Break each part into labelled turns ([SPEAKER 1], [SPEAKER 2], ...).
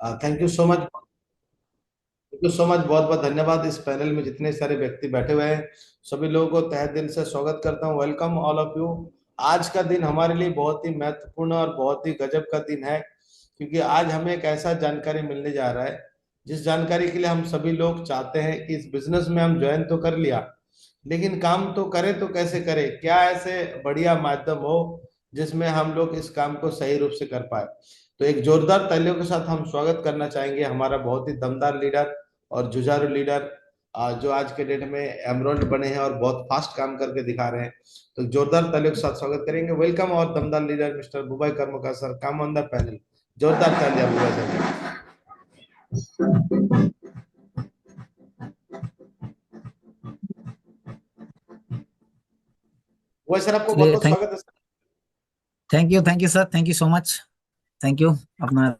[SPEAKER 1] Thank you so much thank you so much बहुत बहुत धन्यवाद इस पैनल में जितने सारे व्यक्ति बैठे हुए हैं। सभी लोगों को तहे दिल से स्वागत करता हूँ। वेलकम ऑल ऑफ़ यू आज का दिन हमारे लिए बहुत ही महत्वपूर्ण और बहुत ही गजब का दिन है, क्योंकि आज हमें एक ऐसा जानकारी मिलने जा रहा है, जिस जानकारी के लिए हम सभी लोग चाहते हैं कि इस बिज़नेस में हम ज्वाइन तो कर लिया, लेकिन काम तो करें तो कैसे करें? क्या ऐसे बढ़िया माध्यम हो जिसमें हम लोग इस काम को सही रूप से कर पाए? तो एक जोरदार तालियों के साथ हम स्वागत करना चाहेंगे हमारा बहुत ही दमदार लीडर और जुझारू लीडर जो आज के डेट में एमरोल्ड बने हैं और बहुत फास्ट काम करके दिखा रहे हैं। तो जोरदार तालियों के साथ स्वागत करेंगे। वेलकम और दमदार leader mister Bubai Karmaka sir come on the panel. जोरदार तालियाँ बुबाई सर। वह सर आपको बहुत बहुत स्वागत है
[SPEAKER 2] thank you thank you sir thank you so much thank you আপনার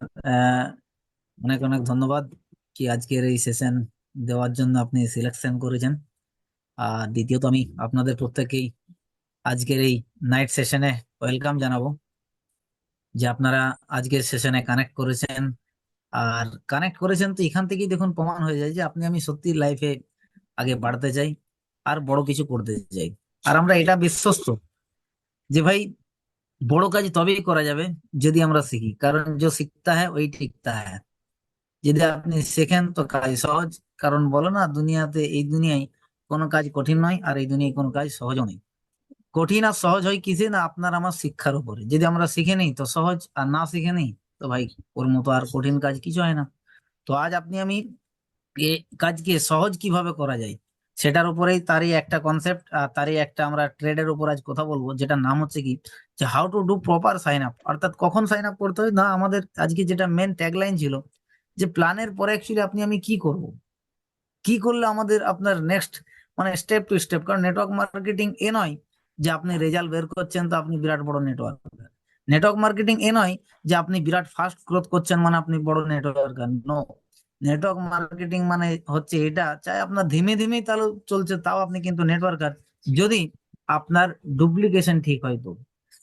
[SPEAKER 2] অনেক অনেক ধন্যবাদ কি আজকের এই সেশন দেওয়ার জন্য আপনি সিলেকশন করেছেন। আর দ্বিতীয়ত আমি আপনাদের প্রত্যেকেই আজকের এই নাইট সেশনে ওয়েলকাম জানাব যে আপনারা আজকের সেশনে কানেক্ট করেছেন। আর কানেক্ট করেছেন তো এখান থেকেই দেখুন প্রমাণ হয়ে যায় যে আপনি, আমি সত্যি লাইফে আগে বাড়তে চাই আর বড় কিছু করতে চাই। আর আমরা এটা বিশ্বস্ত যে ভাই বড় কাজ তবেই করা যাবে যদি আমরা শিখি। কারণ যে শিখতা হ্যাঁ ওই ঠিকতা হ্যাঁ। যদি আপনি শেখেন তো কাজ সহজ। কারণ বলো না, দুনিয়াতে এই দুনিয়ায় কোনো কাজ কঠিন নয় আর এই দুনিয়ায় কোনো কাজ সহজও নেই কঠিন আর সহজ হয় কিসে না, আপনার আমার শিক্ষার উপরে। যদি আমরা শিখে নেই তো সহজ, আর না শিখে নেই তো ভাই ওর মতো আর কঠিন কাজ কিছু হয় না। তো আজ আপনি আমি এ কাজকে সহজ কীভাবে করা যায়, সেটার উপরেই তারই একটা কনসেপ্ট আর তারই একটা আমরা ট্রেডের উপর আজ কথা বলব যেটা নাম হচ্ছে কি যে how to do proper sign up অর্থাৎ কখন সাইন আপ করতে হয়? না, আমাদের আজকে যেটা মেন ট্যাগলাইন ছিল যে প্ল্যানের পরে অ্যাকচুয়ালি আপনি আমি কি করব? কি করলে আমাদের আপনার নেক্সট মানে স্টেপ টু স্টেপ কারণ নেটওয়ার্ক মার্কেটিং এ নয় যে আপনি রেজাল্ট বের করছেন তো আপনি বিরাট বড় নেটওয়ার্ক নেটওয়ার্ক মার্কেটিং এ নয় যে আপনি বিরাট ফাস্ট গ্রোথ করছেন মানে আপনি বড় নেটওয়ার্ক নো নেটওয়ার্ক মার্কেটিং মানে হচ্ছে এটা, চাই আপনার ধীমে ধীমেই তাহলে চলছে, তাও আপনি কিন্তু নেটওয়ার্কার যদি আপনার ডুপ্লিকেশন ঠিক হয় তো।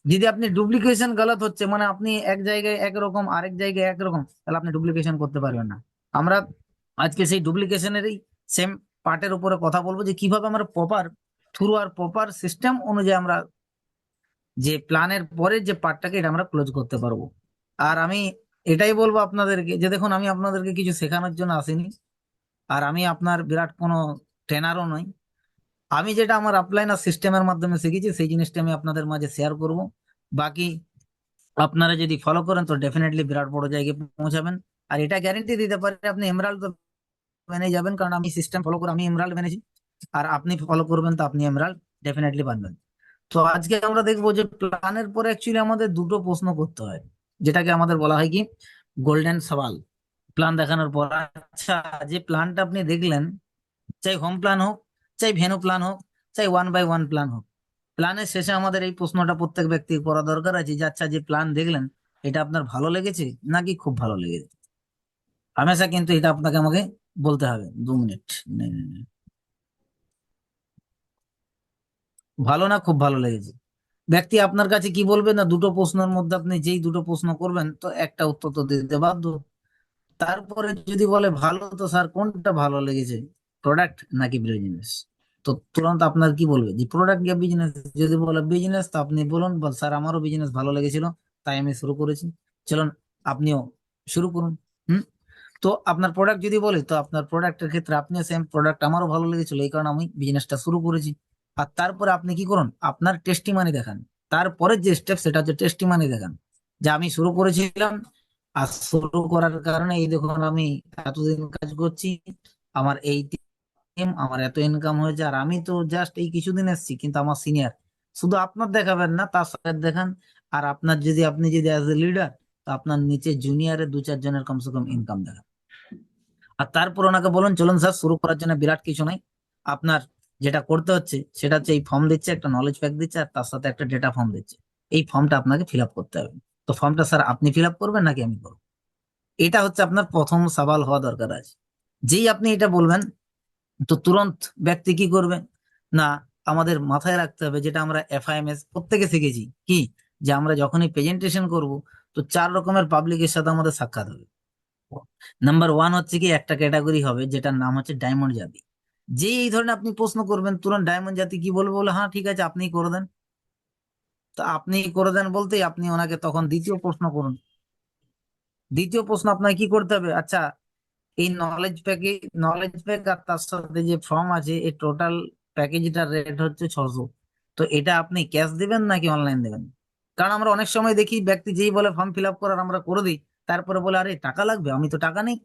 [SPEAKER 2] যদি আপনি ডুপ্লিকেশন গলত হচ্ছে মানে আপনি এক জায়গায় একরকম, আরেক জায়গায় একরকম, তাহলে আপনি ডুপ্লিকেশন করতে পারবেন না। আমরা আজকে সেই ডুপ্লিকেশনেরই সেম পার্টের উপরে কথা বলব যে কীভাবে আমরা প্রপার থ্রু আর প্রপার সিস্টেম অনুযায়ী আমরা যে প্ল্যানের পরে যে পার্টটাকে এটা আমরা ক্লোজ করতে পারব। আর আমি এটাই বলব আপনাদেরকে যে দেখুন, আমি আপনাদেরকে কিছু শেখানোর জন্য আসিনি। আর আমি আপনার বিরাট কোনো ট্রেনারও নই। আমি যেটা আমার আপলাইন আর সিস্টেমের মাধ্যমে শিখেছি, সেই জিনিসটা আমি আপনাদের মাঝে শেয়ার করব। বাকি আপনারা যদি ফলো করেন, তো ডেফিনেটলি বিরাট বড় জায়গায় পৌঁছাবেন। আর এটা গ্যারেন্টি দিতে পারে, আপনি এমরাল তো মেনে যাবেন, কারণ আমি সিস্টেম ফলো করে, আমি এমরাল মেনেছি। আর আপনি ফলো করবেন, তো আপনি এমরাল ডেফিনেটলি পারবেন। তো আজকে আমরা দেখব যে প্ল্যানের পরে অ্যাকচুয়ালি আমাদের দুটো প্রশ্ন করতে হয়। যেটাকে আমাদের বলা হয় কি? গোল্ডেন সওয়াল প্ল্যান দেখানোর পর আচ্ছা যে প্ল্যানটা আপনি দেখলেন চাই হোম প্ল্যান হোক চাই ভেনু প্ল্যান হোক, চাই ওয়ান বাই ওয়ান প্ল্যান হোক। প্ল্যানের শেষে আমাদের এই প্রশ্নটা প্রত্যেক ব্যক্তি করা দরকার আছে, যে আচ্ছা যে প্ল্যান দেখলেন, এটা আপনার ভালো লেগেছে নাকি খুব ভালো লেগেছে? হামেশা কিন্তু এটা আপনাকে আমাকে বলতে হবে, দু মিনিট। ভালো না খুব ভালো লেগেছে? ব্যক্তি আপনার কাছে কি বলবে? না, দুটো প্রশ্নের মধ্যে আপনি যেই দুটো প্রশ্ন করবেন, তো একটা উত্তর তো দিতে বাধ্য। তারপরে যদি বলে, ভালো তো স্যার কোনটা ভালো লেগেছে? প্রোডাক্ট নাকি বিজনেস তো তুরন্ত আপনার কি বলবে? যে প্রোডাক্ট ইয়া বিজনেস যদি বলে বিজনেস তো আপনি বলুন, বল, স্যার, আমারও বিজনেস ভালো লেগেছিল, তাই আমি শুরু করেছি। চলুন, আপনিও শুরু করুন। হুম? তো আপনার প্রোডাক্ট যদি বলে, তো আপনার প্রোডাক্টের ক্ষেত্রে আপনিও সেম প্রোডাক্ট আমারও ভালো লেগেছিল, এই কারণে আমি বিজনেসটা শুরু করেছি। আর তারপরে আপনি কি করুন, আপনার টেস্টি মানি দেখান। তারপরে যে স্টেপ সেটা হচ্ছে টেস্টি মানি দেখান। যে আমি শুরু করেছিলাম, আর শুরু করার কারণে এই দেখুন, আমি এতদিন কাজ করছি, আমার এই আমার এত ইনকাম হয়েছে, আর আমি তো জাস্ট এই কিছুদিন এসেছি, কিন্তু আমার সিনিয়র শুধু আপনার দেখাবেন না, তার সাথে দেখান, আর আপনার যদি, আপনি যদি অ্যাজ এ লিডার তো আপনার নিচে জুনিয়রের দু চার জনের কমসে কম ইনকাম দেখান। আর তারপর ওনাকে বলুন, চলুন স্যার শুরু করার জন্য বিরাট কিছু নাই। আপনার যেটা করতে হচ্ছে, সেটা হচ্ছে এই ফর্ম দিচ্ছে, একটা নলেজ প্যাক দিচ্ছে, আর তার সাথে একটা ডেটা ফর্ম দিচ্ছে। এই ফর্মটা আপনাকে ফিল করতে হবে। তো ফর্মটা স্যার আপনি ফিল আপ করবেন নাকি আমি করব? এটা হচ্ছে আপনার প্রথম সওয়াল হওয়া দরকার আছে যেই আপনি এটা বলবেন তো তুরন্ত ব্যক্তি কি করবে? না, আমাদের মাথায় রাখতে হবে যেটা আমরা এফআইএমএস প্রত্যেকে শিখেছি। কি? যে আমরা যখনই প্রেজেন্টেশন করব, তো চার রকমের পাবলিকের সাথে আমাদের সাক্ষাৎ হবে। নাম্বার ওয়ান হচ্ছে কি, একটা ক্যাটাগরি হবে, যেটার নাম হচ্ছে ডায়মন্ড জাতি। যে এই ধরনের আপনি প্রশ্ন করবেন, তুরন্ত ডায়মন্ড জাতি কি বলব? বলে হ্যাঁ ঠিক আছে আপনি করে দেন। তো আপনি করে দেন বলতেই আপনি ওনাকে তখন দ্বিতীয় প্রশ্ন করুন। দ্বিতীয় প্রশ্ন আপনাকে কি করতে হবে? আচ্ছা এই নলেজ প্যাকে নলেজ প্যাক আর তার সাথে যে ফর্ম আছে, এই টোটাল প্যাকেজটার রেট হচ্ছে ছশো। তো এটা আপনি ক্যাশ দিবেন নাকি অনলাইন দেবেন? কারণ আমরা অনেক সময় দেখি ব্যক্তি যেই বলে ফর্ম ফিল আপ করার আমরা করে দিই, তারপরে বলে, আরে, টাকা লাগবে? আমি তো টাকা নেই।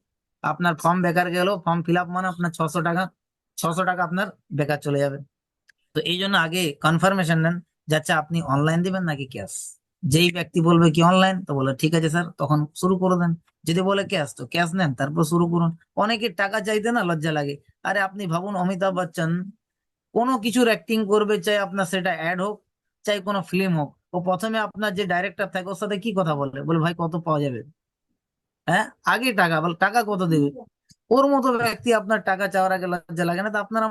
[SPEAKER 2] আপনার ফর্ম বেকার গেল ফর্ম ফিল আপ মানে আপনার ছশো টাকা ছশো টাকা আপনার বেকার চলে যাবে। তো এই জন্য আগে কনফার্মেশন নেন যাচ্ছে আপনি অনলাইন দিবেন নাকি ক্যাশ যেই ব্যক্তি বলবে কি অনলাইন তো বলে, ঠিক আছে স্যার তখন শুরু করে দেন। যদি বলে ক্যাশ তো ক্যাশ নেন, তারপর শুরু করুন। অনেকে টাকা চাইতে না লজ্জা লাগে। আরে আপনি ভাবুন, অমিতাভ বচ্চন কোনো কিছুর অ্যাক্টিং করবে, চাই আপনার সেটা অ্যাড হোক, চাই কোনো ফিল্ম হোক। ও প্রথমে আপনার যে ডাইরেক্টর থাকে, ওর সাথে কি কথা বলে? বলে, ভাই, কত পাওয়া যাবে? হ্যাঁ? আগে টাকা, বল, টাকা কত দেবে? ওর মতো ব্যক্তি আপনার টাকা চাওয়ার আগে লজ্জা লাগে না, তো আপনার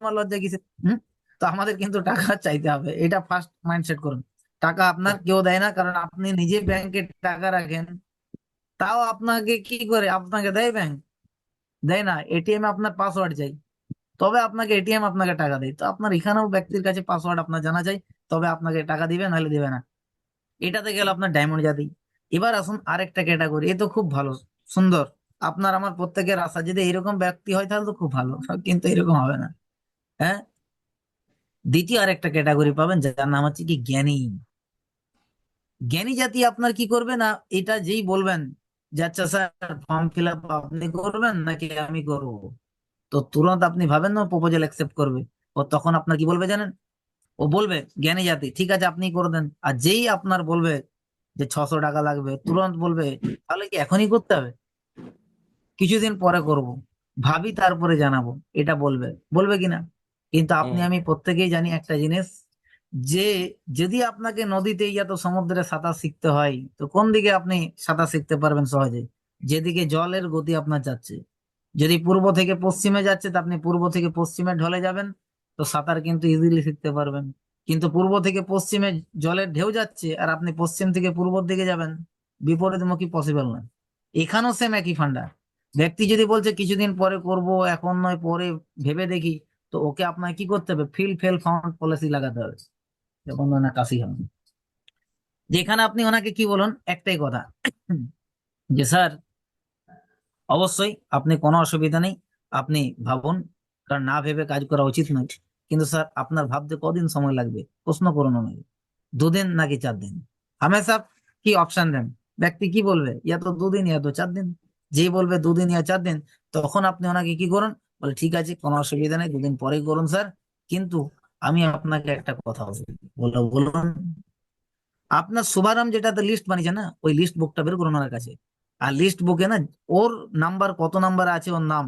[SPEAKER 2] আমার লজ্জা কিসে হুম? তো আমাদের কিন্তু টাকা চাইতে হবে। এটা ফার্স্ট মাইন্ডসেট করুন। টাকা আপনার কেউ দেয় না, কারণ আপনি নিজে ব্যাংকে টাকা রাখেন। তাও আপনাকে কি করে? আপনাকে দেয় ব্যাংক দেয় না। এটিএম আপনার পাসওয়ার্ড চাই। তবে আপনাকে এটিএম আপনাকে টাকা দেয়। তো আপনার এখানেও ব্যক্তির কাছে পাসওয়ার্ড আপনার জানা চাই। তবে আপনাকে টাকা দিবে, নাহলে দিবে না। এটাতে গেল আপনার ডায়মন্ড জাতি। এবার আসুন আরেকটা ক্যাটাগরি এ তো খুব ভালো, সুন্দর। আপনার আমার প্রত্যেকের আশা। যদি এরকম ব্যক্তি হয়, তাহলে তো খুব ভালো। কিন্তু এরকম হবে না। হ্যাঁ? দ্বিতীয় আরেকটা ক্যাটাগরি পাবেন, যার নাম হচ্ছে কি জ্ঞানী। জ্ঞানী জাতি আপনার কি করবে না? এটা যেই বলবেন যে আচ্ছা স্যার ফর্ম ফিল আপ আপনি করবেন নাকি আমি করব? তো তুরন্ত আপনি ভাবেন না প্রপোজাল অ্যাকসেপ্ট করবে। ও তখন আপনার কি বলবে জানেন? ও বলবে জ্ঞানী জাতি ঠিক আছে আপনি করে দেন। আর যেই আপনার বলবে যে ছশো টাকা লাগবে তুরন্ত বলবে তাহলে কি এখনই করতে হবে? কিছুদিন পরে করব ভাবি তারপরে জানাব এটা বলবে। বলবে কিনা? কিন্তু আপনি আমি প্রত্যেকেই জানি একটা জিনিস যে যদি আপনাকে নদীতে ইয়া তো সমুদ্রে সাঁতার শিখতে হয়, তো কোন দিকে আপনি সাঁতার শিখতে পারবেন সহজে? যেদিকে জলের গতি আপনার যাচ্ছে। যদি পূর্ব থেকে পশ্চিমে যাচ্ছে, তো আপনি পূর্ব থেকে পশ্চিমে ঢলে যাবেন, তো সাঁতার কিন্তু ইজিলি শিখতে পারবেন। কিন্তু পূর্ব থেকে পশ্চিমে জলের ঢেউ যাচ্ছে, আর আপনি পশ্চিম থেকে পূর্বর দিকে যাবেন, বিপরীতমুখী পসিবল না এখানেও সেম একই ফান্ডা। ব্যক্তি যদি বলছে, কিছুদিন পরে করব, এখন নয়, পরে ভেবে দেখি, তো ওকে আপনার কি করতে হবে? ফিল ফেল ফাউন্ড পলিসি লাগাতে হবে। যখন কাশি হবে যেখানে আপনি ওনাকে কি বলুন? একটাই কথা। যে, স্যার, অবশ্যই আপনি কোনো অসুবিধা নেই। আপনি ভাবুন, কারণ না ভেবে কাজ করা উচিত নয়। কিন্তু স্যার, আপনার ভাবতে কদিন সময় লাগবে? প্রশ্ন করুন ওনাকে দুদিন নাকি চার দিন? হামেশা কি অপশন দেন? ব্যক্তি কি বলবে? ইয়া তো দুদিন, ইয়া তো চার দিন। যেই বলবে দুদিন, ইয়া চার দিন, তখন আপনি ওনাকে কি করুন? বলে, ঠিক আছে, কোনো অসুবিধা নেই, দুদিন পরেই করুন, স্যার। কিন্তু আমি আপনাকে একটা কথা বলো বলুন আপনার শুভারাম যেটাতে লিস্ট বানিয়েছে না, ওই লিস্ট বুকটা বের করুন ওনার কাছে। আর লিস্ট বুকে না, ওর নাম্বার কত নাম্বার আছে ওর নাম,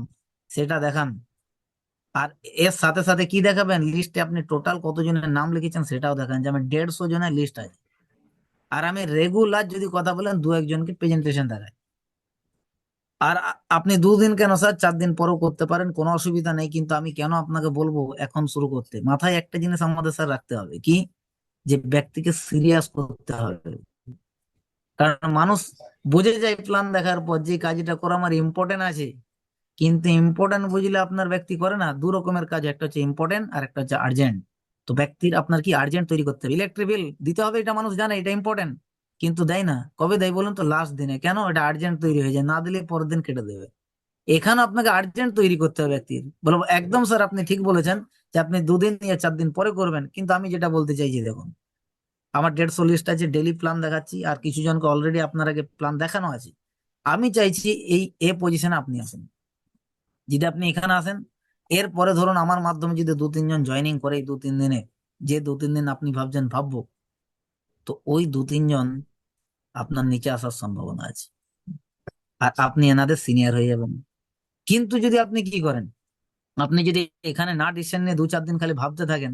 [SPEAKER 2] সেটা দেখান। আর এর সাথে সাথে কি দেখাবেন? লিস্টে আপনি টোটাল কতজনের নাম লিখেছেন সেটাও দেখান, যে আমি দেড়শো জনের লিস্ট আছে। আর আমি রেগুলার যদি কথা বলেন, দু একজনকে প্রেজেন্টেশন দেখাই। আর আপনি দুদিন কেন, স্যার? চার দিন পরেও করতে পারেন, কোনো অসুবিধা নেই, কিন্তু আমি কেন আপনাকে বলব এখন শুরু করতে? মাথায় একটা জিনিস আমাদের, স্যার, রাখতে হবে, কি? যে ব্যক্তিকে সিরিয়াস করতে হবে। কারণ মানুষ বুঝে যায় প্ল্যান দেখার পর, যে কাজটা করা আমার ইম্পর্টেন্ট আছে, কিন্তু ইম্পর্টেন্ট বুঝলে আপনার ব্যক্তি করে না। দু রকমের কাজ, একটা হচ্ছে ইম্পর্টেন্ট আর একটা হচ্ছে আর্জেন্ট তো ব্যক্তির আপনার কি আর্জেন্ট তৈরি করতে হবে? ইলেকট্রিক বিল দিতে হবে, এটা মানুষ জানে, এটা ইম্পর্টেন্ট কিন্তু দেয় না। কবে দেয় বলুন তো? লাস্ট দিনে। কেন? এটা আর্জেন্ট তৈরি হয়ে যায়। না দিলে পরের দিন কেটে দেবে। এখানে আপনাকে আর্জেন্ট তৈরি করতে হবে ব্যক্তির বলব, একদম স্যার আপনি ঠিক বলেছেন যে আপনি দুদিন ইয়া চার দিন পরে করবেন। কিন্তু আমি যেটা বলতে চাইছি দেখুন, আমার দেড়শো লিস্ট আছে ডেলি প্ল্যান দেখাচ্ছি, আর কিছু জনকে অলরেডি আপনার আগে প্ল্যান দেখানো আছে। আমি চাইছি এই, এ পজিশনে আপনি আসেন। যদি আপনি এখানে আসেন, এরপরে ধরুন আমার মাধ্যমে যদি দু তিনজন জয়েনিং করে এই দু তিন দিনে, যে দু তিন দিন আপনি ভাবছেন ভাববো তো ওই দু তিনজন আপনার নিচে আসার সম্ভাবনা আছে। আর আপনি এনাদের সিনিয়র হয়ে যাবেন। কিন্তু যদি আপনি কি করেন? আপনি যদি এখানে না ডিসিশন নিয়ে দু চার দিন খালি ভাবতে থাকেন,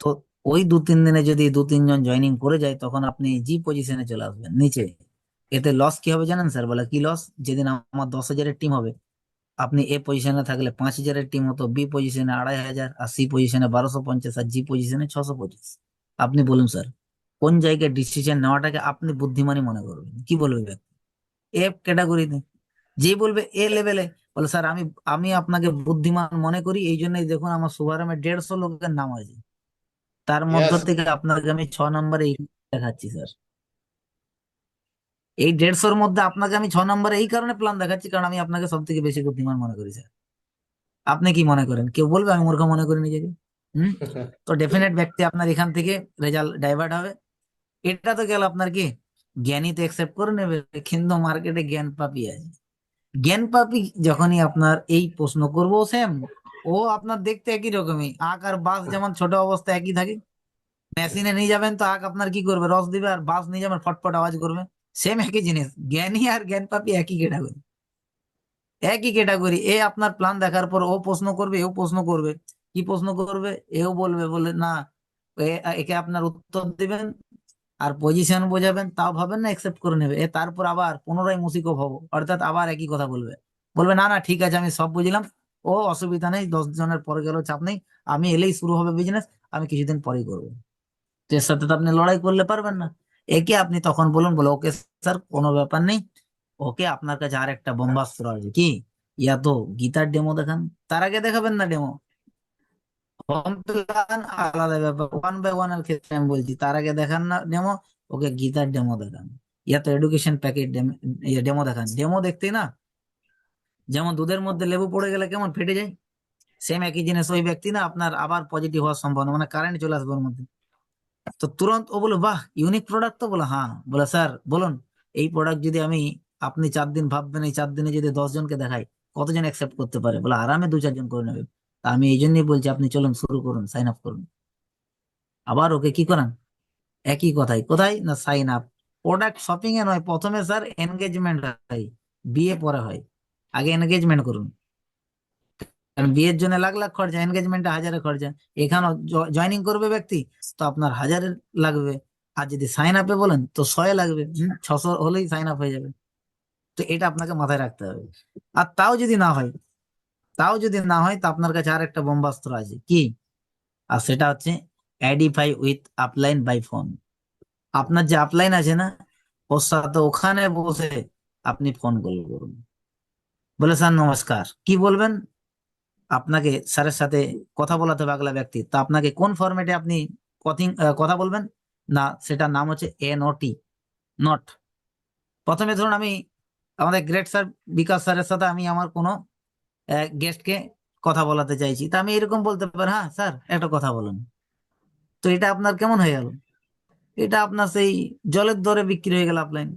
[SPEAKER 2] তো ওই দু তিন দিনে যদি দু তিনজন জয়েনিং করে যায়, তখন আপনি জি পজিশনে চলে আসবেন, নিচে। এতে লস কি হবে জানেন স্যার বলে কি লস যেদিন আমার দশ হাজারের টিম হবে, আপনি এ পজিশনে থাকলে পাঁচ হাজারের টিম হতো বি পজিশনে আড়াই হাজার, আর সি পজিশনে বারোশো পঞ্চাশ, আর জি পজিশনে ছশো পঁচিশ। আপনি বলুন স্যার কোন জায়গায় ডিসিশন নেওয়াটাকে আপনি বুদ্ধিমানই মনে করবেন? কি বলবে ব্যক্তি? এ ক্যাটাগরিতে যে বলবে এ লেভেলে বলে স্যার আমি আমি আপনাকে বুদ্ধিমান মনে করি এই জন্যই দেখুন আমার শুভারামে দেড়শো লোকের নাম আছে তার মধ্য থেকে আপনাকে আমি ছ নম্বরে এই দেখাচ্ছি স্যার এই দেড়শোর মধ্যে আপনাকে আমি ছ নম্বরে এই কারণে প্ল্যান দেখাচ্ছি কারণ আমি আপনাকে সব থেকে বেশি বুদ্ধিমান মনে করি স্যার আপনি কি মনে করেন? কেউ বলবে আমি মূর্খ মনে করি নিজেকে? হুম? তো ডেফিনেট ব্যক্তি আপনার এখান থেকে রেজাল্ট ডাইভার্ট হবে। এটা তো গেল আপনার কি? জ্ঞানী তো একসেপ্ট করে নেবে কিন্তু মার্কেটে জ্ঞান পাপি আছে। জ্ঞান পাপি যখনই আপনার এই প্রশ্ন করব সেম ও আপনার দেখতে একই রকমই। আখ আর বাস যেমন ছোট অবস্থা একই থাকে মেশিনে নিয়ে যাবেন তো আখ আপনার কি করবে? রস দিবে আর বাস নিয়ে যাবেন ফটফট আওয়াজ করবে। সেম একই জিনিস জ্ঞানী আর জ্ঞান পাপি একই ক্যাটাগরি একই ক্যাটাগরি এ আপনার প্ল্যান দেখার পর ও প্রশ্ন করবে এও প্রশ্ন করবে। কি প্রশ্ন করবে? এও বলবে, বলে না একে আপনার উত্তর দিবেন আর পজিশন বোঝাবেন, তাও ভাবেন না একসেপ্ট করে নেবে। তারপর আবার পুনরায় মুসিকও হব, অর্থাৎ আবার একই কথা বলবে। বলবে, না না, ঠিক আছে, আমি সব বুঝলাম। ও, অসুবিধা নেই, দশ জনের পরে গেলেও চাপ নেই। আমি এলেই শুরু হবে বিজনেস আমি কিছুদিন পরেই করব। এর সাথে তো আপনি লড়াই করলে পারবেন না। একে আপনি তখন বলুন, বলে, ওকে, স্যার, কোনো ব্যাপার নেই। ওকে, আপনার কাছে আর একটা বোম্বাস্ত্র আছে কি? ইয়া তো গীতার ডেমো দেখান। তার আগে দেখাবেন না ডেমো আলাদা ব্যাপার। ওয়ান বাই ওয়ানের ক্ষেত্রে আমি বলছি, তার আগে দেখান না ডেমো ওকে গীতার ডেমো দেখান। ইয়া তো এডুকেশন প্যাকেট ডেমো দেখান। ডেমো দেখতে না, যেমন দুধের মধ্যে লেবু পড়ে গেলে কেমন ফেটে যায়? সেম একই জিনিস, ওই ব্যক্তি না আপনার আবার পজিটিভ হওয়ার সম্ভাবনা মানে কারেন্ট চলে আসবে ওর মধ্যে। তো তুরন্ত ও বলে বাহ ইউনিক প্রোডাক্ট তো? বলে হ্যাঁ। বলে স্যার, বলুন, এই প্রোডাক্ট যদি আমি, আপনি চার দিন ভাববেন, এই চার দিনে যদি দশ জনকে দেখাই, কতজন অ্যাকসেপ্ট করতে পারে? বলে আরামে দু চারজন করে নেবে। আমি এই জন্যই বলছি, আপনি চলুন, শুরু করুন সাইন আপ করুন। আবার ওকে কি করান? একই কথাই, কোথায়? না সাইন আপ প্রোডাক্ট শপিং এ নয়, প্রথমে স্যার এনগেজমেন্ট হয়, বিয়ে পরে হয়। আগে এনগেজমেন্ট করুন। কারণ বিয়ের জন্য লাখ লাখ খরচা এনগেজমেন্টে হাজারে খরচা। এখানেও জয়নিং করবে ব্যক্তি, তো আপনার হাজারে লাগবে। আর যদি সাইন আপে বলেন, তো ছয় লাগবে ছশো হলেই সাইন আপ হয়ে যাবে। তো এটা আপনাকে মাথায় রাখতে হবে। আর তাও যদি না হয় তাও যদি না হয়, তো আপনার কাছে আর একটা বোম্বাস্ত্র আছে। কি? আর সেটা হচ্ছে অ্যাডিফাই উইথ আপলাইন বাই ফোন আপনার যে আপলাইন আছে না, ওর সাথে ওখানে বসে আপনি ফোন কল করুন। বলে, স্যার, নমস্কার। কি বলবেন? আপনাকে স্যারের সাথে কথা বলাতে হবে আগলা ব্যক্তি। তো আপনাকে কোন ফরম্যাটে আপনি কথিং- কথা বলবেন? না, সেটার নাম হচ্ছে এনওটি নট প্রথমে ধরুন আমি আমাদের গ্রেট স্যার বিকাশ স্যারের সাথে আমি আমার কোনো গেস্টকে কথা বলাতে চাইছি। তা আমি এরকম বলতে পারি হ্যাঁ স্যার, একটা কথা বলুন। তো এটা আপনার কেমন হয়ে গেল? এটা আপনার সেই জলের দরে বিক্রি হয়ে গেল আপলাইন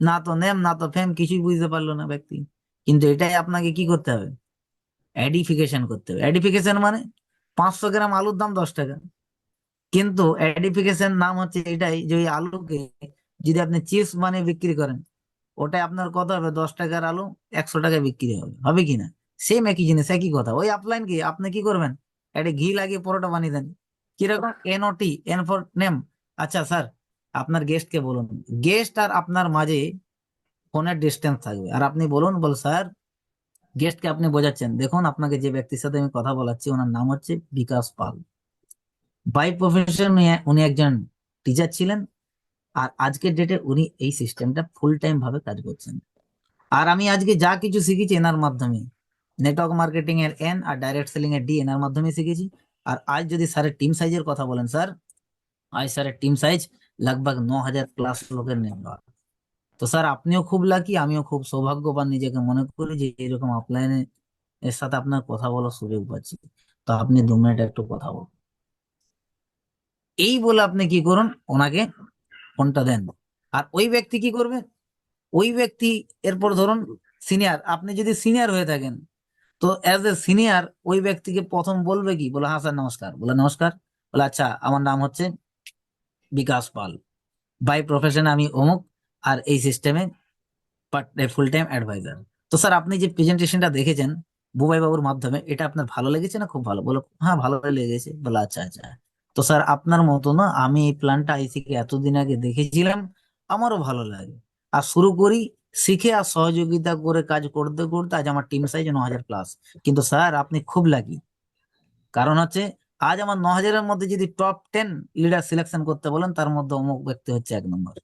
[SPEAKER 2] না তো নেম, না তো ফেম কিছুই বুঝতে পারল না ব্যক্তি। কিন্তু এটাই আপনাকে কি করতে হবে? অ্যাডিফিকেশন করতে হবে। অ্যাডিফিকেশন মানে পাঁচশো গ্রাম আলুর দাম দশ টাকা। কিন্তু অ্যাডিফিকেশন নাম হচ্ছে এটাই যে ওই আলুকে যদি আপনি চিপস বানিয়ে বিক্রি করেন ওটাই আপনার কত হবে? দশ টাকার আলু একশো টাকায় বিক্রি হবে। হবে কিনা সেম একই জিনিস, একই কথা। ওই আপলাইন কি? আপনি কি করবেন? একটা ঘি লাগিয়ে পরোটা বানিয়ে দেন। কীরকম? N N O T N for name আচ্ছা স্যার আপনার গেস্ট কে বলুন। গেস্ট আর আপনার মাঝে ফোনের ডিস্টেন্স থাকবে। আর আপনি বলুন, বল স্যার গেস্টকে আপনি বোঝাচ্ছেন। দেখুন, আপনাকে যে ব্যক্তির সাথে আমি কথা বলাচ্ছি, ওনার নাম হচ্ছে বিকাশ পাল। বাই প্রফেশন উনি একজন টিচার ছিলেন। আর আজকের ডেটে উনি এই সিস্টেমটা ফুল টাইম ভাবে কাজ করছেন। আর আমি আজকে যা কিছু শিখেছি এনার মাধ্যমে নেটওয়ার্ক মার্কেটিং এর এন আর ডাইরেক্ট সেলিং এর ডি এনার মাধ্যমে শিখেছি। আর আজ যদি স্যারের টিম সাইজের কথা বলেন স্যার আজ স্যারের টিম সাইজ লগভগ ন হাজার প্লাস লোকের নেটওয়ার্ক তো স্যার আপনিও খুব লাকি আমিও খুব সৌভাগ্যবান নিজেকে মনে করি যে এরকম অফলাইনে এর সাথে আপনার কথা বলার সুযোগ পাচ্ছি। তো আপনি দু মিনিট একটু কথা বলুন। এই বলে আপনি কি করুন, ওনাকে ফোনটা দেন। আর ওই ব্যক্তি কি করবে? ওই ব্যক্তি, এরপর ধরুন সিনিয়র আপনি যদি সিনিয়র হয়ে থাকেন, তো অ্যাজ এ সিনিয়র ওই ব্যক্তিকে প্রথম বলবে কি? বলে হ্যাঁ স্যার, নমস্কার। বলে নমস্কার। বলে আচ্ছা আমার নাম হচ্ছে বিকাশ পাল। বাই প্রফেশন আমি অমুক আর এই সিস্টেমে ফুল টাইম অ্যাডভাইজার তো স্যার, আপনি যে প্রেজেন্টেশনটা দেখেছেন বুবাই বাবুর মাধ্যমে, এটা আপনার ভালো লেগেছে না খুব ভালো? বলো হ্যাঁ ভালো লেগেছে। বলে আচ্ছা আচ্ছা। তো স্যার, আপনার মতো না আমি এই প্ল্যানটা আইসিকে এতদিন আগে দেখেছিলাম, আমারও ভালো লাগে। আর শুরু করি, শিখে আর সহযোগিতা করে কাজ করতে করতে আজ আমার টিম সাইজ ন হাজার প্লাস কিন্তু স্যার, আপনি খুব লাকি কারণ হচ্ছে, আজ আমার ন হাজারের মধ্যে যদি টপ টেন লিডার সিলেকশন করতে বলেন, তার মধ্যে অমুক ব্যক্তি হচ্ছে এক নম্বর।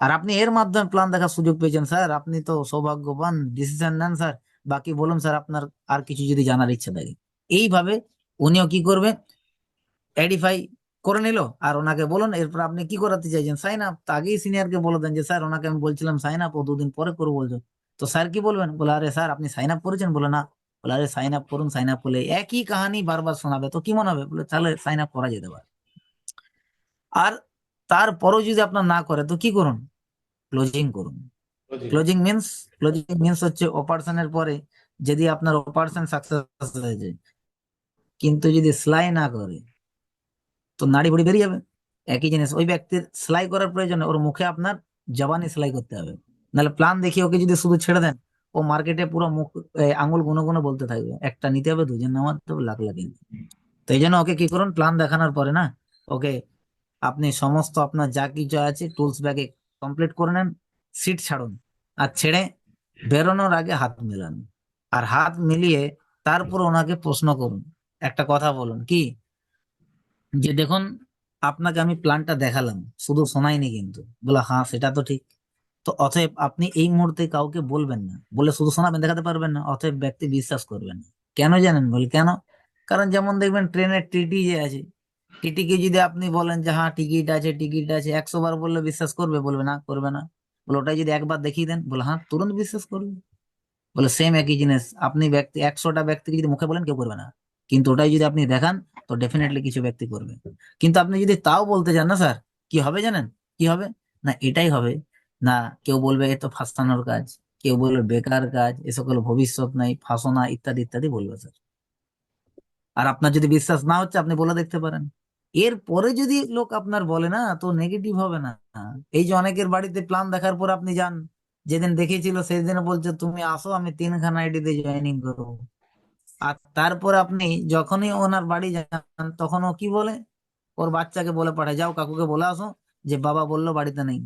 [SPEAKER 2] আর আপনি এর মাধ্যমে প্ল্যান দেখার সুযোগ পেয়েছেন, স্যার। আপনি তো সৌভাগ্যবান ডিসিশন নেন, স্যার। বাকি বলুন, স্যার, আপনার আর কিছু যদি জানার ইচ্ছা থাকে। এইভাবে উনিও কি করবে? এডিফাই করে নিল আর ওনাকে বলুন এরপর আপনি কি করাতে চাইছেন? সাইন আপ তো আগেই সিনিয়রকে বলে দেন যে স্যার ওনাকে আমি বলছিলাম সাইন আপ ও দুদিন পরে করব বলছো। তো স্যার কি বলবেন? বলে আরে স্যার আপনি সাইন আপ করেছেন? বলে না। বলে আরে সাইন আপ করুন সাইন আপ করলে একই কাহানি বারবার শোনাবে। তো কি মনে হবে? বলে তাহলে সাইন আপ করা যেতে পারে। আর তারপরও যদি আপনার না করে তো কি করুন? ক্লোজিং করুন। ক্লোজিং মিন্স ক্লোজিং মিন্স হচ্ছে অপারেশনের পরে যদি আপনার অপারেশন সাকসেস হয়ে যায় কিন্তু যদি সেলাই না করে তো নাড়ি ভুড়ি বেরিয়ে যাবে। একই জিনিস, ওই ব্যক্তির সেলাই করার প্রয়োজনে ওর মুখে আপনার জবানি সেলাই করতে হবে। নাহলে প্ল্যান দেখিয়ে ওকে যদি শুধু ছেড়ে দেন, ও মার্কেটে পুরো মুখ আঙুল গুনো গুনো বলতে থাকবে, একটা নিতে হবে, দুজন নেওয়ার তো লাখ লাখ। তো এই জন্য ওকে কি করুন প্ল্যান দেখানোর পরে না, ওকে আপনি সমস্ত আপনার যা কিছু আছে, টুলস ব্যাগে কমপ্লিট করে নেন, সিট ছাড়ুন আর ছেড়ে বেরোনোর আগে হাত মেলান। আর হাত মিলিয়ে তারপর ওনাকে প্রশ্ন করুন, একটা কথা বলুন, কি যে দেখুন, আপনাকে আমি প্ল্যানটা দেখালাম, শুধু শোনাইনি কিন্তু। বলে হ্যাঁ সেটা তো ঠিক। তো অতএব আপনি এই মুহূর্তে কাউকে বলবেন না। বলে, শুধু শোনাবেন, দেখাতে পারবেন না। অতএব ব্যক্তি বিশ্বাস করবেন না। কেন জানেন বল? কেন? কারণ যেমন দেখবেন, ট্রেনের টিটি যে আছে, টিটিকে যদি আপনি বলেন যে হ্যাঁ টিকিট আছে টিকিট আছে। একশো বার বললে বিশ্বাস করবে, বলবে, না, করবে না। বলে, ওটাই যদি একবার দেখিয়ে দেন। বলে হ্যাঁ তুরন্ত বিশ্বাস করবে। বলে সেম একই জিনিস। আপনি ব্যক্তি, একশোটা ব্যক্তিকে যদি মুখে বলেন, কেউ করবে না। কিন্তু ওটাই যদি আপনি দেখান তো ডেফিনেটলি কিছু ব্যক্তি করবে। কিন্তু আপনি যদি তাও বলতে চান, না স্যার, কি হবে জানেন? কি হবে? না, এটাই হবে। না, কেউ বলবে, এ তো ফাঁসানোর কাজ। কেউ বলবে, বেকার কাজ, এ সকল ভবিষ্যৎ নাই, ফাঁসনা, ইত্যাদি ইত্যাদি বলবে স্যার। আর আপনার যদি বিশ্বাস না হচ্ছে, আপনি বলে দেখতে পারেন। এর পরে যদি লোক আপনার বলে, না, তো নেগেটিভ হবে না। এই যে অনেকের বাড়িতে প্ল্যান দেখার পর আপনি যান। যেদিন দেখেছিল সেই দিনে বলছে, তুমি আসো, আমি তিনখানা আইডিতে জয়েনিং করব। আর তারপর আপনি যখনই ওনার বাড়ি যান তখন ও কি বলে? ওর বাচ্চাকে বলে পাঠায় যাও কাকুকে বলে আসো যে বাবা বলল বাড়িতে নেই।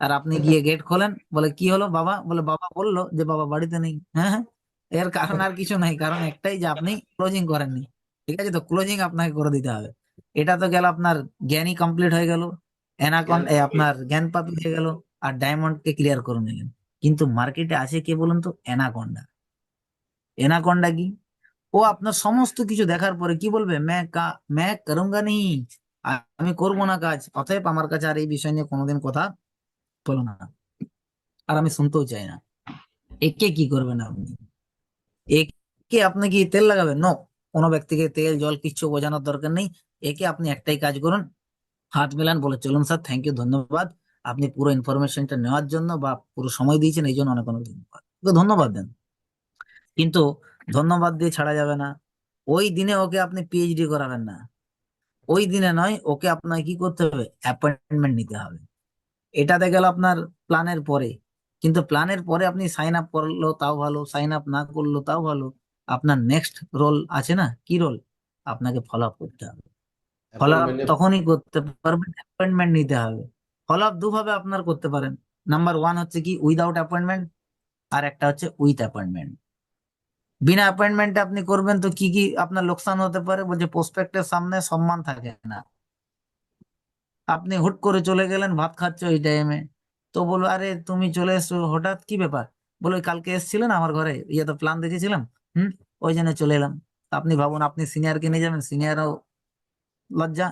[SPEAKER 2] আর আপনি গিয়ে গেট খোলেন বলে কি হলো বাবা? বলে বাবা বলল যে বাবা বাড়িতে নেই। হ্যাঁ হ্যাঁ। এর কারণ আর কিছু নাই কারণ একটাই যে আপনি ক্লোজিং করেননি। ঠিক আছে তো? ক্লোজিং আপনাকে করে দিতে হবে। এটা তো গেল আপনার জ্ঞানই কমপ্লিট হয়ে গেল এনাকন আপনার জ্ঞান পাপি হয়ে গেল আর ডায়মন্ড কে ক্লিয়ার করে নিলেন। কিন্তু মার্কেটে আছে কে বলুন তো? এনাকন্ডা এনাকন্ডা কি? ও আপনার সমস্ত কিছু দেখার পরে কি বলবে? ম্যা করুঙ্গা নেই। আমি করব না কাজ। অতএব আমার কাছে আর এই বিষয় নিয়ে কোনোদিন কথা বলো না। আর আমি শুনতেও চাই না। একে কি করবেন আপনি? একে আপনাকে তেল লাগাবেন? নো, কোনো ব্যক্তিকে তেল, জল কিচ্ছু বোঝানোর দরকার নেই। একে আপনি একটাই কাজ করুন। হাত মেলান, বলে চলুন স্যার। থ্যাংক ইউ ধন্যবাদ। আপনি পুরো ইনফরমেশনটা নেওয়ার জন্য বা পুরো সময় দিয়েছেন, এই জন্য অনেক অনেক ধন্যবাদ। ধন্যবাদ দেন। কিন্তু ধন্যবাদ দিয়ে ছাড়া যাবে না। ওই দিনে ওকে আপনি পিএইচডি করাবেন না। ওই দিনে নয় ওকে আপনাকে কি করতে হবে? অ্যাপয়েন্টমেন্ট নিতে হবে। এটাতে গেল আপনার প্ল্যানের পরে। কিন্তু প্ল্যানের পরে আপনি সাইন আপ করল তাও ভালো। সাইন আপ না করল তাও ভালো। আপনার নেক্সট রোল আছে না? কি রোল আপনাকে ফলো আপ করতে হবে। ফলো আপ তখনই করতে পারবেন অ্যাপয়েন্টমেন্ট নিতে হবে। ফলো আপ দুভাবে আপনার করতে পারেন। নাম্বার ওয়ান হচ্ছে কি উইদাউট অ্যাপয়েন্টমেন্ট আর একটা হচ্ছে উইথ অ্যাপয়েন্টমেন্ট বিনা অ্যাপয়েন্টমেন্টে আপনি করবেন তো কি কি আপনার লোকসান হতে পারে? বলছে প্রসপেক্টের সামনে সম্মান থাকে না। আপনি হুট করে চলে গেলেন, ভাত খাচ্ছ ওই টাইমে তো বলব আরে, তুমি চলে এসছো, হঠাৎ কি ব্যাপার? বলো কালকে এসেছিলেন আমার ঘরে ইয়ে তো প্ল্যান দেখেছিলাম, হুম, ওই জন্য চলে এলাম। আপনি ভাবুন, আপনি সিনিয়রকে নিয়ে যাবেন সিনিয়রও লজ্জা,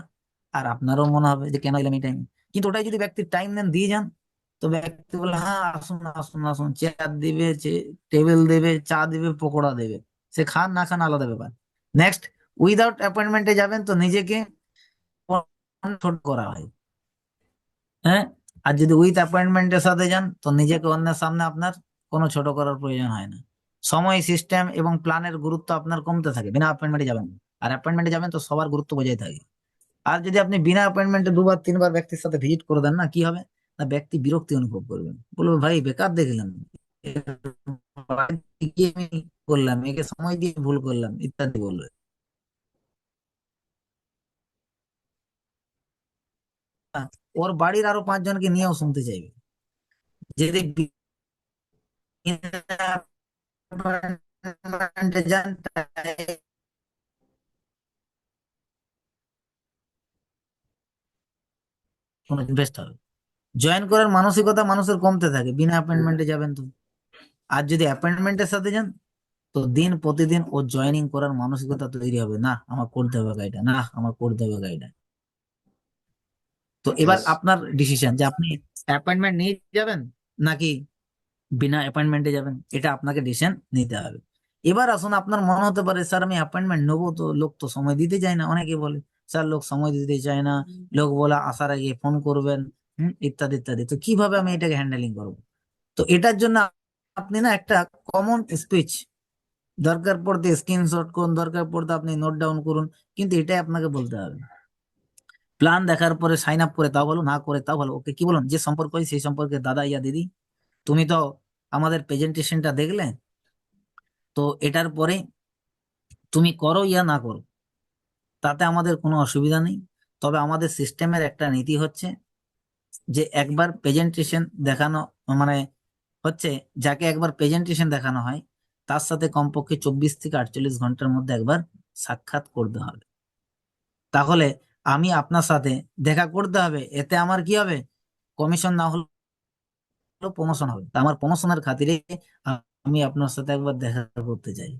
[SPEAKER 2] আর আপনারও মনে হবে যে কেন এলাম এই টাইমে কিন্তু ওটাই যদি ব্যক্তির টাইম দেন, দিয়ে যান। তো ব্যক্তি বলে হ্যাঁ আসুন আসুন আসুন। চেয়ার দিবে টেবিল দেবে, চা দেবে, পকোড়া দেবে। সে খান না খান আলাদা ব্যাপার। নেক্সট উইদাউট অ্যাপয়েন্টমেন্টে যাবেন তো নিজেকে ছোট করা হয়। হ্যাঁ? আর যদি উইথ অ্যাপয়েন্টমেন্টের সাথে যান, তো নিজেকে অন্যের সামনে আপনার কোনো ছোট করার প্রয়োজন হয় না। সময় সিস্টেম এবং প্ল্যানের গুরুত্ব আপনার কমতে থাকে, বিনা অ্যাপয়েন্টমেন্টে যাবেন আর অ্যাপয়েন্টমেন্টে যাবেন তো সবার গুরুত্ব বজায় থাকে। আর যদি আপনি বিনা অ্যাপয়েন্টমেন্টে দুবার, তিনবার ব্যক্তির সাথে ভিজিট করে দেন না, কি হবে? না ব্যক্তি বিরক্তি অনুভব করবেন বলবে, ভাই, বেকার দেখলাম। করলাম, একে সময় দিয়ে ভুল করলাম, ইত্যাদি বলবে। ওর বাড়ির আরও পাঁচজনকে নিয়েও শুনতে চাইবে। যদি কোনো ইনভেস্ট হবে জয়েন করার মানসিকতা মানুষের কমতে থাকে। বিনা অ্যাপয়েন্টমেন্টে যাবেন তো। আর যদি অ্যাপয়েন্টমেন্টের সাথে যান তো দিন প্রতিদিন ও জয়েনিং করার মানসিকতা তৈরি হবে। না আমার করতে হবে গাড়িটা। না আমার করতে হবে গাড়িটা। তো এবার আপনার ডিসিশন যে আপনি অ্যাপয়েন্টমেন্ট নিয়ে যাবেন নাকি বিনা অ্যাপয়েন্টমেন্টে যাবেন এটা আপনাকে ডিসিশন নিতে হবে। এবার আসুন আপনার মনে হতে পারে স্যার আমি অ্যাপয়েন্টমেন্ট নেব তো লোক তো সময় দিতে চায় না। অনেকে বলে স্যার লোক সময় দিতে চায় না। লোক বলে আসার আগে ফোন করবেন। হুম, ইত্যাদি ইত্যাদি। তো কীভাবে আমি এটাকে হ্যান্ডেলিং করব? তো এটার জন্য আপনি না একটা কমন স্পিচ দরকার পড়তে স্ক্রিনশট করুন দরকার পড়তে আপনি নোট ডাউন করুন কিন্তু এটাই আপনাকে বলতে হবে। প্ল্যান দেখার পরে সাইন আপ করে তাও ভালো না করে তাও ভালো ওকে কি বলুন যে সম্পর্ক হয় সেই সম্পর্কে দাদা ইয়া দিদি তুমি তো আমাদের প্রেজেন্টেশনটা দেখলে তো এটার পরে তুমি করো ইয়া না করো তাতে আমাদের কোনো অসুবিধা নেই। তবে আমাদের সিস্টেমের একটা নীতি হচ্ছে যে একবার প্রেজেন্টেশন দেখানো মানে হচ্ছে যাকে একবার প্রেজেন্টেশন দেখানো হয়, তার সাথে কমপক্ষে চব্বিশ থেকে আটচল্লিশ ঘণ্টার মধ্যে একবার সাক্ষাৎ করতে হবে। তাহলে আমি আপনার সাথে দেখা করতে হবে, এতে আমার কি হবে? কমিশন না হলেও প্রমোশন হবে। তা আমার প্রমোশনের খাতিরে আমি আপনার সাথে একবার দেখা করতে চাই।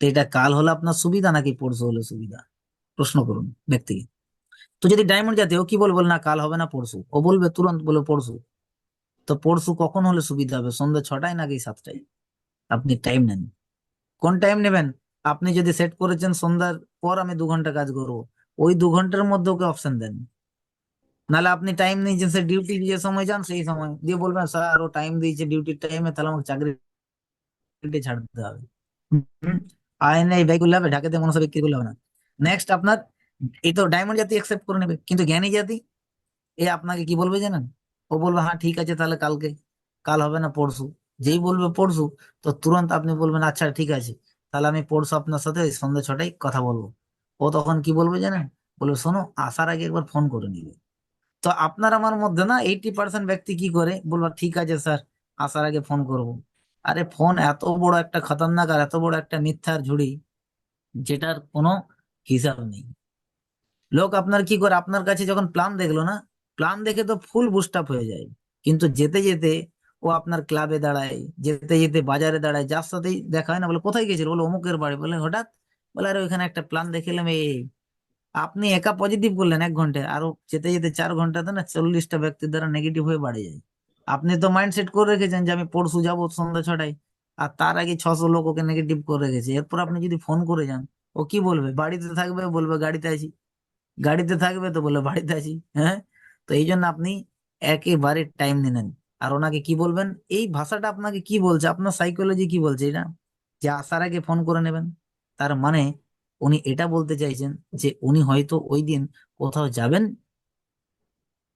[SPEAKER 2] তো এটা কাল হলে আপনার সুবিধা নাকি পরশু হলে সুবিধা? প্রশ্ন করুন ব্যক্তিকে। তো যদি ডায়মন্ড জাতীয় কি বলবে না, কাল হবে না, পরশু। ও বলবে, তুরন্ত বলে, পরশু। তো পরশু কখন হলে সুবিধা হবে? সন্ধ্যে ছটায় নাকি সাতটায়? আপনি টাইম নেন। কোন টাইম নেবেন? আপনি যদি সেট করেছেন সন্ধ্যার পর আমি দু ঘণ্টা কাজ করব। ওই দু ঘণ্টার মধ্যে ওকে অপশন দেন। নাহলে আপনি টাইম নিয়েছেন সে ডিউটি যে সময় যান, সেই সময়। দিয়ে বলবেন, স্যার ও টাইম দিয়েছে ডিউটির টাইমে তাহলে আমাকে চাকরি ছাড়তে হবে। আইনে ব্যয় করলে হবে ঢাকাতে মনসা বিক্রি করলে হবে না। নেক্সট আপনার এই তো ডায়মন্ড জাতি অ্যাকসেপ্ট করে নেবে। কিন্তু জ্ঞানী জাতি, এ আপনাকে কি বলবে জানেন? ও বলবে হ্যাঁ ঠিক আছে, তাহলে কালকে, কাল হবে না পরশু। যেই বলবে পরশু, তো তুরন্ত আপনি বলবেন আচ্ছা ঠিক আছে, তাহলে আমি পরশু আপনার সাথে সন্ধ্যে ছটায় কথা বলব। ও তখন কি বলবে জানেন? বলবে, শোনো, আসার আগে একবার ফোন করে নিবে। তো আপনার আমার মধ্যে না এইটি পার্সেন্ট ব্যক্তি কি করে? বলব, ঠিক আছে স্যার আসার আগে ফোন করব। আরে ফোন এত বড় একটা খতরনাক আর এত বড় একটা মিথ্যার ঝুড়ি, যেটার কোনো হিসাব নেই। লোক আপনার কি করে? আপনার কাছে যখন প্ল্যান দেখল না প্ল্যান দেখে তো ফুল বুস্ট আপ হয়ে যায়। কিন্তু যেতে যেতে ও আপনার ক্লাবে দাঁড়ায়, যেতে যেতে বাজারে দাঁড়ায়, যার সাথেই দেখা হয় না, বলে, কোথায় গেছিল বলে, অমুকের বাড়ি। বলে, হঠাৎ? বলে, আরে, ওইখানে একটা প্ল্যান দেখলাম, এই। আপনি একা পজিটিভ করলেন এক ঘন্টায়, আরও যেতে যেতে চার ঘন্টাতে না চল্লিশটা ব্যক্তির দ্বারা নেগেটিভ হয়ে বাড়ে যায়। আপনি তো মাইন্ডসেট করে রেখেছেন যে, আমি পরশু যাব সন্ধ্যা ছটায়। আর তার আগে ছশো লোক ওকে নেগেটিভ করে রেখেছে। এরপর আপনি যদি ফোন করে যান, ও কি বলবে? বাড়িতে থাকবে, বলবে, গাড়িতে আছি। গাড়িতে থাকবে তো বলে বাড়িতে আছি হ্যাঁ? তো এই জন্য আপনি একেবারে টাইম নিলেন আর ওনাকে কি বলবেন? এই ভাষাটা আপনাকে কি বলছে? আপনার সাইকোলজি কি বলছে এটা? যে আসার আগে ফোন করে নেবেন। তার মানে উনি এটা বলতে চাইছেন যে উনি হয়তো ওই দিন কোথাও যাবেন।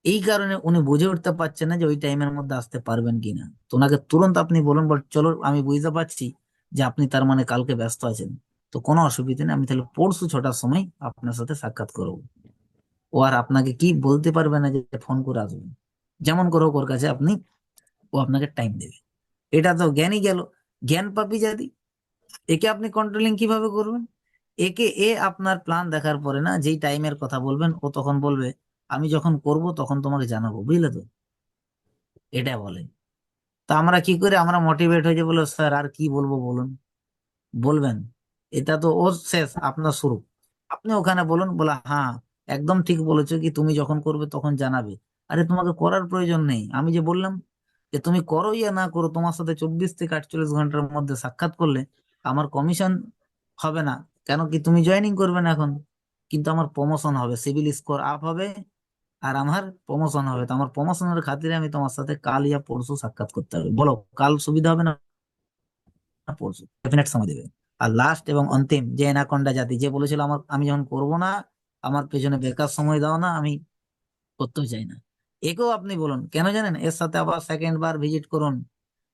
[SPEAKER 2] এই কারণে উনি বুঝে উঠতে পারছেন না যে ওই টাইমের মধ্যে আসতে পারবেন কিনা। তো ওনাকে তুরন্ত আপনি বলুন, বল, চলো, আমি বুঝতে পারছি যে আপনি তার মানে কালকে ব্যস্ত আছেন। তো কোনো অসুবিধা নেই। আমি তাহলে পরশু ছটার সময় আপনার সাথে সাক্ষাৎ করব। ও আর আপনাকে কি বলতে পারবে না যে ফোন করে আসবেন যেমন করে ওর কাছে আপনি, ও আপনাকে টাইম দেবে। এটা তো জ্ঞানই গেল। জ্ঞান পাপি জাতি, একে আপনি কন্ট্রোলিং কীভাবে করবেন? একে এ আপনার প্ল্যান দেখার পরে না, যেই টাইমের কথা বলবেন, ও তখন বলবে, আমি যখন করব তখন তোমাকে জানাব বুঝলে তো? এটা বলে। তা আমরা কি করে, আমরা মোটিভেট হয়ে যে বলে, স্যার, আর কি বলব বলুন? বলবেন। এটা তো ওর শেষ, আপনার শুরু। আপনি ওখানে বলুন, বলা হ্যাঁ একদম ঠিক বলেছ কি, তুমি যখন করবে তখন জানাবে। আরে, তোমাকে করার প্রয়োজন নেই। আমি যে বললাম যে, তুমি করো ইয়া না করো, তোমার সাথে চব্বিশ থেকে আটচল্লিশ ঘণ্টার মধ্যে সাক্ষাৎ করলে আমার কমিশন হবে না। কেন কি, তুমি জয়েনিং করবে না এখন? কিন্তু আমার প্রমোশন হবে সিভিল স্কোর আপ হবে, আর আমার প্রমোশন হবে। তো আমার প্রমোশনের খাতিরে আমি তোমার সাথে কাল ইয়া পরশু সাক্ষাৎ করতে হবে। বলো, কাল সুবিধা হবে না পরশু? ডেফিনেট সময় দেবে। আর লাস্ট এবং অন্তিম যে এনাকন্ডা জাতি যে বলেছিল আমার আমি যখন করব না আমার পেছনে বেকার সময় দাও না আমি করতেও চাই না। একেও আপনি বলুন কেন জানেন? এর সাথে আবার সেকেন্ড বার ভিজিট করুন।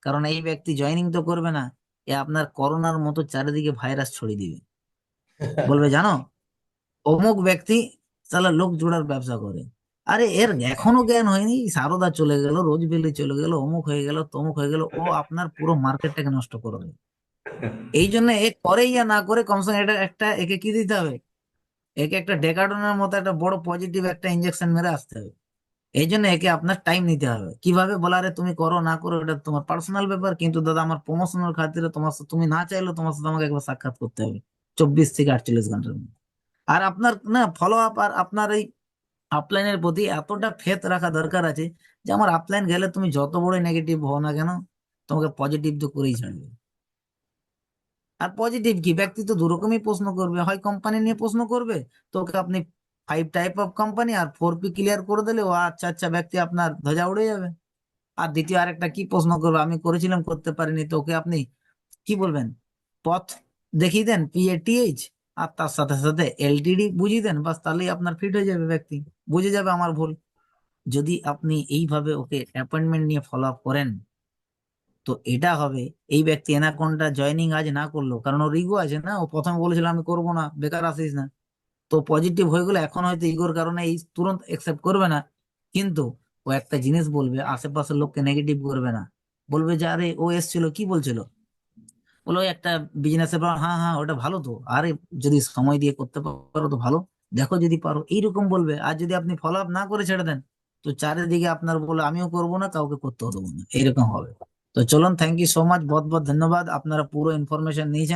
[SPEAKER 2] কারণ এই ব্যক্তি জয়েনিং তো করবে না এ আপনার করোনার মতো চারিদিকে ভাইরাস ছড়িয়ে দিবে। বলবে জানো অমুক ব্যক্তি তাহলে লোক জোড়ার ব্যবসা করে। আরে এর এখনও জ্ঞান হয়নি সারদা চলে গেল রোজ বেলি চলে গেল অমুক হয়ে গেল তমুক হয়ে গেল ও আপনার পুরো মার্কেটটাকে নষ্ট করবে। এই জন্য এ করে ইয়া না করে কমসে কম এটা একটা, একে কি দিতে হবে? একে একটা ডেকাডনের মতো একটা বড় পজিটিভ একটা ইনজেকশন মেরে আসতে হবে। এই জন্য একে আপনার টাইম নিতে হবে। কীভাবে বলারে তুমি করো, না করো, এটা তোমার পার্সোনাল ব্যাপার। কিন্তু দাদা, আমার প্রমোশনের খাতিরে তোমার সাথে, তুমি না চাইলেও তোমার সাথে আমাকে একবার সাক্ষাৎ করতে হবে। চব্বিশ থেকে আটচল্লিশ ঘণ্টার মধ্যে। আর আপনার, না ফলো আপ আর আপনার এই আপলাইনের প্রতি এতটা ফেত রাখা দরকার আছে যে, আমার আপলাইন গেলে তুমি যত বড় নেগেটিভ হও না কেন, তোমাকে পজিটিভ তো করেই ছাড়বে। আর পজিটিভ কি? ব্যক্তি তো দুরকমই প্রশ্ন করবে। হয় কোম্পানি নিয়ে প্রশ্ন করবে, তোকে আপনি ফাইভ টাইপ অফ কোম্পানি আর ফোর পি ক্লিয়ার করে দিলে, ও আচ্ছা আচ্ছা ব্যক্তি আপনার ধ্বজা উড়ে যাবে। আর দ্বিতীয় আরেকটা কি প্রশ্ন করবে? আমি করেছিলাম, করতে পারিনি। তো ওকে আপনি কি বলবেন? পথ দেখিয়ে দেন পিএটিএইচ আর তার সাথে সাথে এলটিডি বুঝিয়ে দেন, বাস তাহলেই আপনার ফিট হয়ে যাবে ব্যক্তি। বুঝে যাবে আমার ভুল। যদি আপনি এইভাবে ওকে অ্যাপয়েন্টমেন্ট নিয়ে ফলো আপ করেন তো এটা হবে। এই ব্যক্তি এনাকোনটা জয়েনিং আজ না করল, কারণ ওর ইগো আছে না, ও প্রথমে বলেছিল, আমি করব না, বেকার আসিস না। তো পজিটিভ হয়ে গেলে এখন হয়তো ইগোর কারণে এই তুরন্ত অ্যাকসেপ্ট করবে না। কিন্তু ও একটা জিনিস বলবে, আশেপাশের লোককে নেগেটিভ করবে না। বলবে যে, আরে, ও এসছিল, কি বলছিল? বলো একটা বিজনেসের হ্যাঁ হ্যাঁ ওটা ভালো তো। আরে, যদি সময় দিয়ে করতে পারো তো ভালো। দেখো যদি পারো। এইরকম বলবে। আর যদি আপনি ফলো আপ না করে ছেড়ে দেন, তো চারিদিকে আপনার বলে, আমিও করব না, কাউকে করতেও দেবো না। এইরকম হবে। তো চলুন থ্যাংক ইউ সো মাচ বহুত বহুত ধন্যবাদ আপনারা পুরো ইনফরমেশন নিয়েছেন